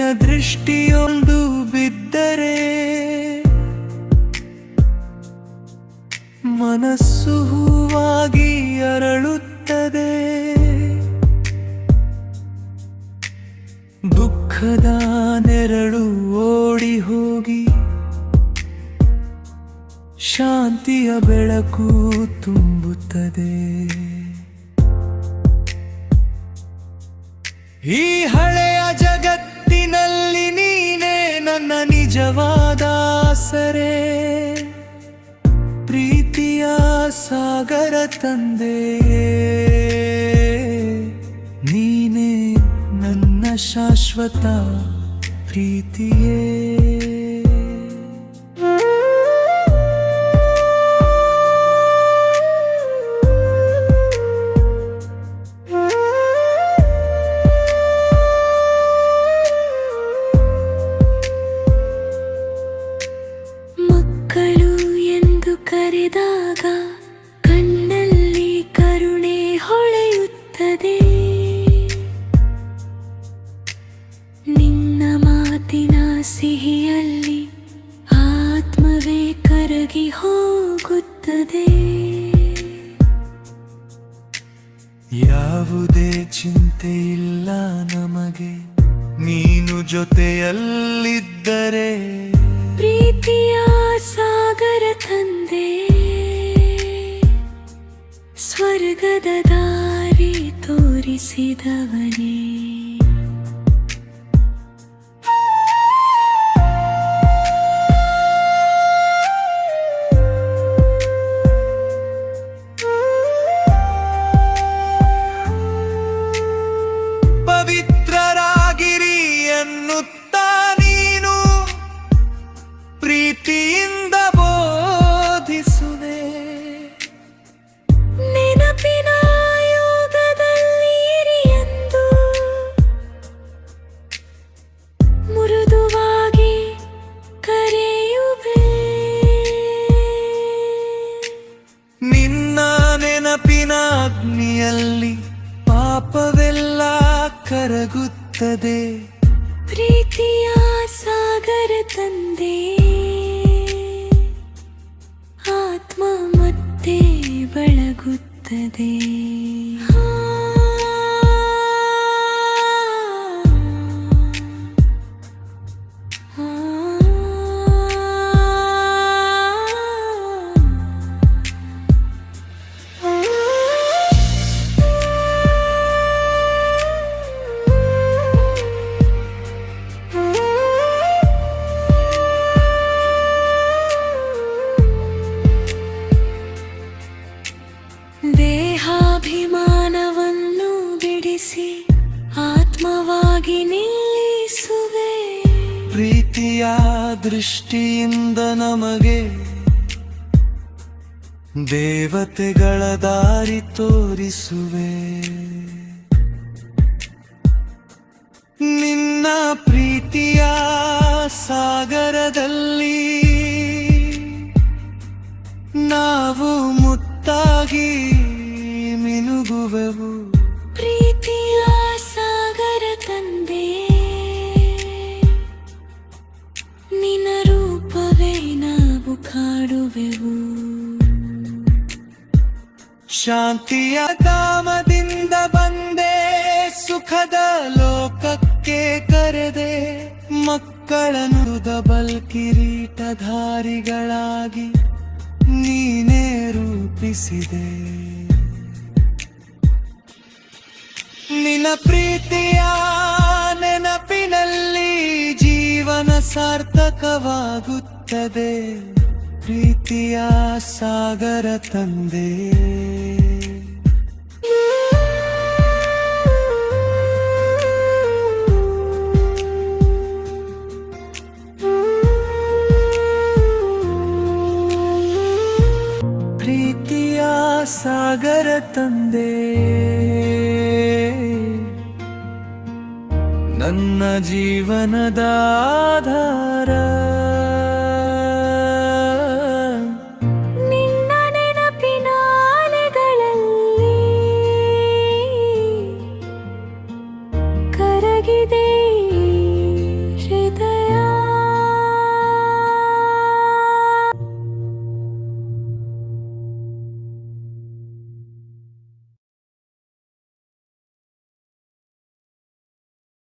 ನಿನ ದೃಷ್ಟಿಯೊಂದು ಬಿದ್ದರೆ ಮನಸ್ಸು ಹೂವಾಗಿ ಅರಳುತ್ತದೆ. ದುಃಖದ ನೆರಳು ಓಡಿ ಹೋಗಿ ಶಾಂತಿಯ ಬೆಳಕು ತುಂಬುತ್ತದೆ. ಈ ಹಳೆಯ ಜಗತ್ತಿನಲ್ಲಿ ನೀನೇ ನನ್ನ ನಿಜವಾದ ಆಸರೆ. ಪ್ರೀತಿಯ ಸಾಗರ ತಂದೆ. ನೀನೇ ನನ್ನ ಶಾಶ್ವತ ಪ್ರೀತಿಯೇ. ಕರೆದಾಗ ಕಣ್ಣಲ್ಲಿ ಕರುಣೆ ಹೊಳೆಯುತ್ತದೆ. ನಿನ್ನ ಮಾತಿನ ಸಿಹಿಯಲ್ಲಿ ಆತ್ಮವೇ ಕರಗಿ ಹೋಗುತ್ತದೆ. ಯಾವುದೇ ಚಿಂತೆ ಇಲ್ಲ ನಮಗೆ ನೀನು ಜೊತೆಯಲ್ಲಿದ್ದರೆ. ಪ್ರೀತಿಯ ಸಾಗರ ತಂದೆ. ಸ್ವರ್ಗದ ದಾರಿ ತೋರಿಸಿದವನೇ. ಕರಗುತ್ತದೆ ಪ್ರೀತಿಯ ಸಾಗರ ತಂದೆ. ಆತ್ಮ ಮತ್ತೆ ಬೆಳಗುತ್ತದೆ. ಪ್ರೀತಿಯ ದೃಷ್ಟಿಯಿಂದ ನಮಗೆ ದೇವತೆಗಳ ದಾರಿ ತೋರಿಸುವೆ. ನಿನ್ನ ಪ್ರೀತಿಯ ಸಾಗರದಲ್ಲಿ ನಾವು ಮುತ್ತಾಗಿ ಮಿನುಗುವೆವು. ನಾವು ಕಾಡುವೆವು ಶಾಂತಿಯ ಧಾಮದಿಂದ ಬಂದೆ, ಸುಖದ ಲೋಕಕ್ಕೆ ಕರೆದೆ, ಮಕ್ಕಳನ್ನು ದಬಲ್ ಕಿರೀಟಧಾರಿಗಳಾಗಿ ನೀನೇ ರೂಪಿಸಿದೆ. ನಿನ್ನ ಪ್ರೀತಿಯ ನೆನಪಿನಲ್ಲಿ ಜೀವನ ಸಾರ್ಥಕವಾಗುತ್ತದೆ. ಪ್ರೀತಿಯ ಸಾಗರ ತಂದೆ. ಪ್ರೀತಿಯ ಸಾಗರ ತಂದೆ. ನನ್ನ ಜೀವನದ ಆಧಾರ.